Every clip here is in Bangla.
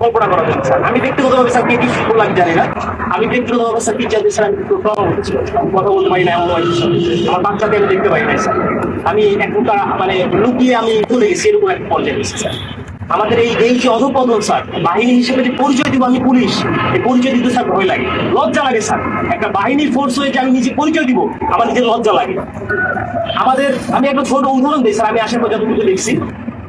কল্পনা করা স্যার, আমি ব্যক্তিগতভাবে, স্যার, কে জানি না। আমি ব্যক্তিগতভাবে, স্যার স্যার একটু কথা বলতে পারি না এমন আমার বাচ্চাকে আমি দেখতে না স্যার। আমি মানে লুকিয়ে আমি চলে গেছি, এরকম পর্যায়ে গেছি স্যার। আমাদের এই এই যে অধপতন, স্যার, বাহিনী হিসেবে যে পরিচয় দিব আমি পুলিশ, এই পরিচয় দিতে, স্যার, ভয় লাগে। লজ্জা লাগে, স্যার। একটা বাহিনীর ফোর্স হয়ে যে আমি নিজে পরিচয় দিব, আমার নিজের লজ্জা লাগে। আমাদের, আমি একটা ছোট উদাহরণ দিই, স্যার, আমি আসার পর যতটুকু দেখছি।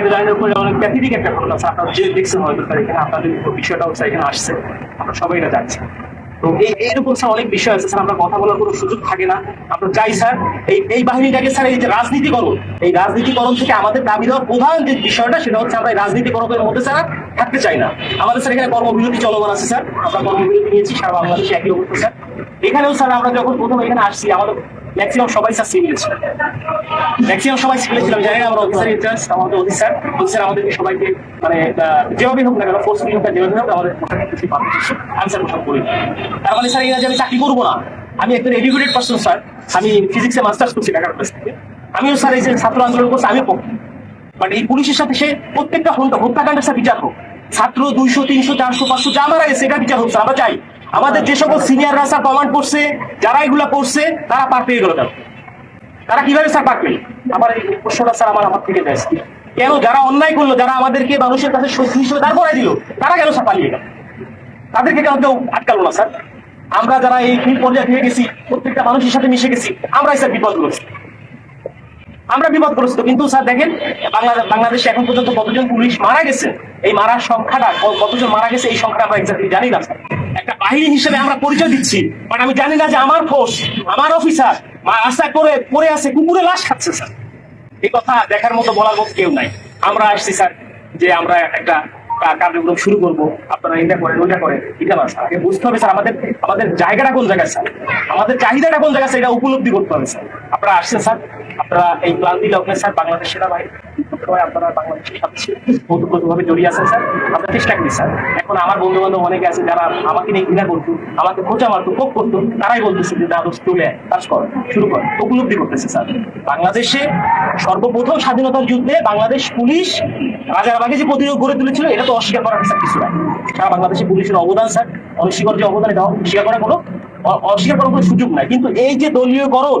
এটা জানেন উপরে অনেক একটা ঘটনা আপনারা যে দেখছেন হয়তো স্যার এখানে আপনাদের বিষয়টাও এখানে আসছে। আমরা সবাই এটা তো এই এইরকম স্যার অনেক বিষয় আছে স্যার, আমরা কথা বলার কোনো সুযোগ থাকে না। আমরা চাই স্যার, এই এই বাহিনীটাকে স্যার, এই যে রাজনীতিকরণ, এই রাজনীতিকরণ থেকে আমাদের দাবি দেওয়ার প্রধান যে বিষয়টা, সেটা হচ্ছে আমরা এই রাজনীতিকরণের মধ্যে স্যার থাকতে চাই না। আমাদের স্যার এখানে কর্মবিরতি চলমান আছে স্যার। আমরা কর্মবিরতি নিয়েছি, সারা বাংলাদেশে একই অবস্থা স্যার। এখানেও স্যার আমরা যখন প্রথম এখানে আসছি, আমাদের ম্যাক্সিমাম সবাই স্যার সিভিল ছিল। ম্যাক্সিমাম সবাই সিভিল জানি আমরা অফিসার ইনচার্জ আমাদের অফিসার অফিসার আমাদেরকে সবাইকে মানে যেভাবে হোক না কেন হোক যেভাবে হোক, আমাদের আমি স্যার করি তার মানে স্যার এই যে আমি চাকরি করব না, আমি একজন এডুকেটেড পার্সন স্যার আমি ফিজিক্সে মাস্টার্স করছি ঢাকার থেকে। আমিও স্যার এই যে ছাত্র আন্দোলন করছি আমি পক্ষে। বাট এই পুলিশের সাথে সে প্রত্যেকটা হত্যা, হত্যাকাণ্ডের সাথে বিচার হোক। ছাত্র দুইশো, তিনশো, চারশো, পাঁচশো, যা মারা গেছে, এটা বিচার হোক আমরা চাই। আমাদের যে সকল সিনিয়ররা স্যার কমান্ড করছে, যারা এগুলা করছে, তারা পার পেয়ে গেল কেন তারা কীভাবে স্যার পার পেল? আমার এই প্রশ্নটা স্যার আমার আমার থেকে দেয়। কেন যারা অন্যায় করল, যারা আমাদেরকে মানুষের কাছে শত্রু হিসেবে দাঁড় করাই দিল, তারা কেন স্যার পালিয়ে গেল? তাদেরকে কেন কেউ আটকালো না স্যার আমরা যারা এই পর্যায়ে থেকে গেছি, প্রত্যেকটা মানুষের সাথে মিশে গেছি, আমরাই স্যার বিপদগ্রস্ত আমরা বিপদগ্রস্ত, কিন্তু স্যার দেখেন, বাংলাদেশে এখন পর্যন্ত কতজন পুলিশ মারা গেছে? এই মারার সংখ্যাটা কতজন মারা গেছে, এই সংখ্যাটা আমরা এক্সাক্টলি জানি না একটা বাহিনী হিসেবে আমরা পরিচয় দিচ্ছি বাট আমি জানি না যে আমার ফোর্স, আমার অফিসার রাস্তায় পরে পড়ে আছে, কুকুরে লাশ খাচ্ছে, স্যার। এই কথা দেখার মতো বলার মতো কেউ নাই। আমরা আসছি, স্যার, যে আমরা একটা কার্যক্রম শুরু করব। আপনারা এটা করেন, ওইটা করেন এটা না স্যার? আগে বুঝতে হবে, স্যার, আমাদের আমাদের জায়গাটা কোন জায়গায়, স্যার? আমাদের চাহিদাটা কোন জায়গায়, স্যার? এটা উপলব্ধি করতে হবে, স্যার। আপনারা আসছেন, স্যার। আপনারা এই ক্লান্তি লগ্নে, স্যার সবাই আপনারা বাংলাদেশের জড়িয়ে আছেন, স্যার। চেষ্টা করি, স্যার। এখন আমার বন্ধু বান্ধব অনেকে আছে, যারা আমাকে নিয়ে ঘৃণা করতো, আমাকে খোঁচা মারতো কোপ করতো, তারাই বলতেছে যে তুলে কাজ কর, শুরু কর। উপলব্ধি করতেছে, স্যার। বাংলাদেশে সর্বপ্রথম স্বাধীনতার যুদ্ধে বাংলাদেশ পুলিশ রাজারবাগে যে প্রতিরোধ গড়ে তুলেছিল, এটা তো অস্বীকার করার স্যার কিছু না সারা বাংলাদেশে পুলিশের অবদান, স্যার অনস্বীকার যে অবদান, এটা অস্বীকার করার কোনো অস্বীকার করার কোনো সুযোগ নাই। কিন্তু এই যে দলীয়করণ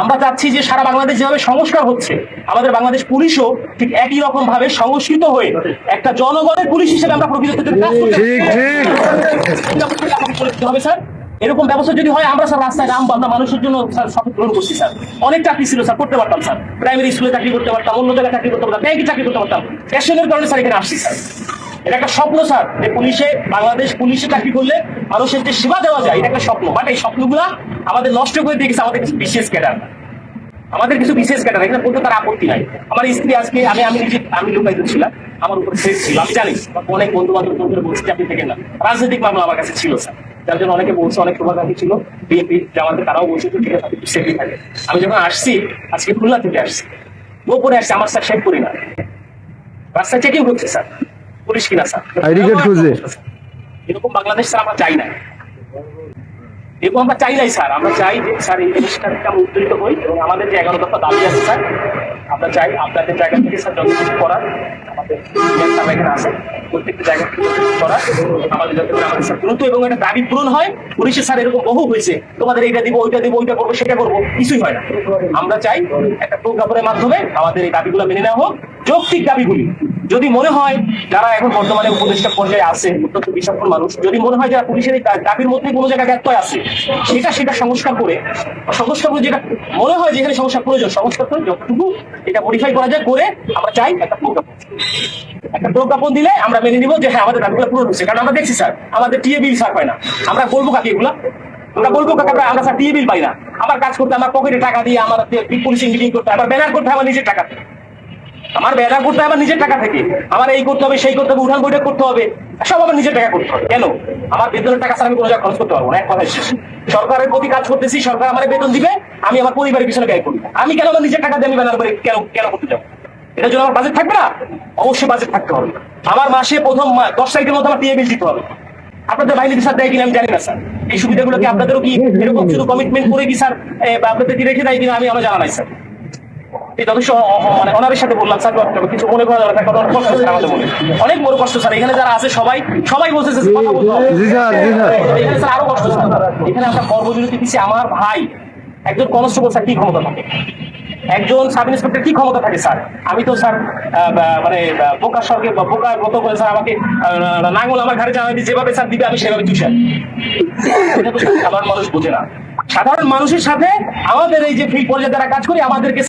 আমরা চাচ্ছি যে সারা বাংলাদেশ যেভাবে সংস্কার হচ্ছে আমাদের বাংলাদেশ পুলিশও ঠিক একই রকম ভাবে সংস্কৃত হয়ে একটা জনগণের পুলিশ হিসেবে আমরা প্রকৃত হবে স্যার। এরকম ব্যবস্থা যদি হয় আমরা স্যার রাস্তায় নামবো আমরা মানুষের জন্য স্যার শপথ গ্রহণ করছি স্যার। অনেক চাকরি ছিল স্যার করতে পারতাম স্যার। প্রাইমারি স্কুলে চাকরি করতে পারতাম অন্য জায়গায় চাকরি করতে পারতাম ব্যাংকে চাকরি করতে পারতাম। প্যাশনের কারণে স্যার এখানে আসছি স্যার। এটা একটা স্বপ্ন, স্যার। যে পুলিশে, বাংলাদেশ পুলিশে চাকরি করলে মানুষের যে সেবা দেওয়া যায়, এটা একটা স্বপ্ন। বাট এই স্বপ্নগুলা আমাদের নষ্ট করে দিয়ে গেছে আমাদের কিছু বিশেষ ক্যাডার। আমাদের কিছু বিশেষ ক্যাডার, এখানে বলতে তার আপত্তি নাই। আমার স্ত্রী আজকে, আমি আমি নিজে, আমি লুকাইতে ছিলাম। আমার উপরে সেফ ছিল। আমি জানি অনেক বন্ধু বান্ধব বন্ধুরা বলছি আপনি থেকে না। রাজনৈতিক মামলা আমার কাছে ছিল, স্যার। যার জন্য অনেকে বলছে, অনেক শুভাকাঙ্ক্ষী ছিল বিএনপি জামাতে তারাও বলছে যে ঠিক আছে আপনি থাকে। আমি যখন আসছি, আজকে খুলনা থেকে আসছি। গোপনে আসছি, আমার স্যার সেফ করি না। রাস্তায় চেকিং করছে, স্যার। পুলিশ কিনা স্যার? ID card খুঁজে। এরকম বাংলাদেশ স্যার আমরা চাই না। এরকম আমরা চাই নাই স্যার। আমরা চাই যে স্যার এই জিনিসটা থেকে আমরা উত্তরিত হই এবং আমাদের যে এগারো দফা দাবি আছে স্যার আমরা চাই আপনাদের জায়গা থেকে স্যার যত কিছু করার আমাদের স্যার এখানে আছে প্রত্যেকটা জায়গা থেকে করার আমাদের যাতে করে আমাদের স্যার দ্রুত এবং একটা দাবি পূরণ হয়। পুলিশে স্যার এরকম বহু হয়েছে। তোমাদের এইটা দিব ওইটা দিব ওইটা করব সেটা করব কিছুই হয় না। আমরা চাই একটা প্রজ্ঞাপনের মাধ্যমে আমাদের এই দাবিগুলো মেনে নেওয়া হোক। যৌক্তিক দাবিগুলি। যদি মনে হয় যারা এখন বর্তমানে উপদেষ্টা পর্যায়ে আছে, অত্যন্ত বিচক্ষণ মানুষ, যদি মনে হয় যারা পুলিশের দাবির মধ্যে কোনো জায়গায় ব্যত্যয় আছে, সেটা সেটা সংস্কার করে সংস্কার করে যেটা মনে হয় যেখানে সংস্কার প্রয়োজন, সংস্কার করে যতটুকু এটা মডিফাই করা যায় করে আমরা চাই একটা প্রজ্ঞাপন। একটা প্রজ্ঞাপন দিলে আমরা মেনে নিব যে হ্যাঁ আমাদের দাবিগুলো পূরণ হচ্ছে কারণ আমরা দেখছি, স্যার, আমাদের টিএ বিল স্যার পায় না। আমরা বলব কাকে এগুলা? আমরা বলব আমরা স্যার, টিএ বিল পাই না। আমার কাজ করতে, আমার পকেটে টাকা দিয়ে আমার পুলিশিং মিটিং করতে আমার ব্যানার করতে আমার নিজের টাকা। আমার ব্যানার করতে হবে নিজের টাকা থেকে। আমার এই করতে হবে, সেই করতে হবে, উঠান বৈঠক করতে হবে। সব আমার নিজের টাকা করতে হবে। কেন? আমার বেতনের টাকা ছাড়া আমি কোনো জায়গায় খরচ করতে পারব না, এক শেষ সরকারের প্রতি কাজ করতেছি, সরকার আমার বেতন দিবে, আমি আমার পরিবারের পিছনে ব্যয় করব আমি কেন আমার নিজের টাকা দিয়ে আমি ব্যানার কেন কেন করতে যাব? এটার জন্য আমার বাজেট থাকবে না? অবশ্যই বাজেট থাকতে হবে। আমার মাসে প্রথম দশ তারিখের মধ্যে আমার টিএ বিল দিতে হবে। আপনাদের বাহিনীর স্যার দেয় কিনা আমি জানি না, স্যার। এই সুবিধাগুলো কি আপনাদেরও কি এরকম শুধু কমিটমেন্ট করে কি, স্যার? আপনাদের রেখে দেয় কিনা আমি আমার জানা নাই, স্যার। যথেষ্ট মানে অনারের সাথে বললাম স্যার কিছু মনে করা যাবে কারণ কষ্ট স্যার আমাদের মনে অনেক বড় কষ্ট স্যার এখানে যারা আছে সবাই সবাই বলতেছে কথা বলতে হবে। জি স্যার, জি স্যার। এখানে স্যার আরও কষ্ট স্যার। এখানে আমরা কর্মবিরতি দিচ্ছি আমার ভাই একজন কনস্টেবল স্যার কি ক্ষমতা থাকে? একজন সাব ইন্সপেক্টর কি ক্ষমতা থাকে স্যার? আমি তো স্যার মানে বোকার সঙ্গে বোকার মতো করে স্যার আমাকে নাঙ্গল আমার ঘাড়ে জানাবি যেভাবে স্যার দিবে আমি সেভাবে চুষাই এটা তো সাধারণ মানুষ বোঝে না। সাধারণ মানুষের সাথে আমাদের এই যে ফিল্ড পর্যায়ে যারা কাজ করি আমাদেরকে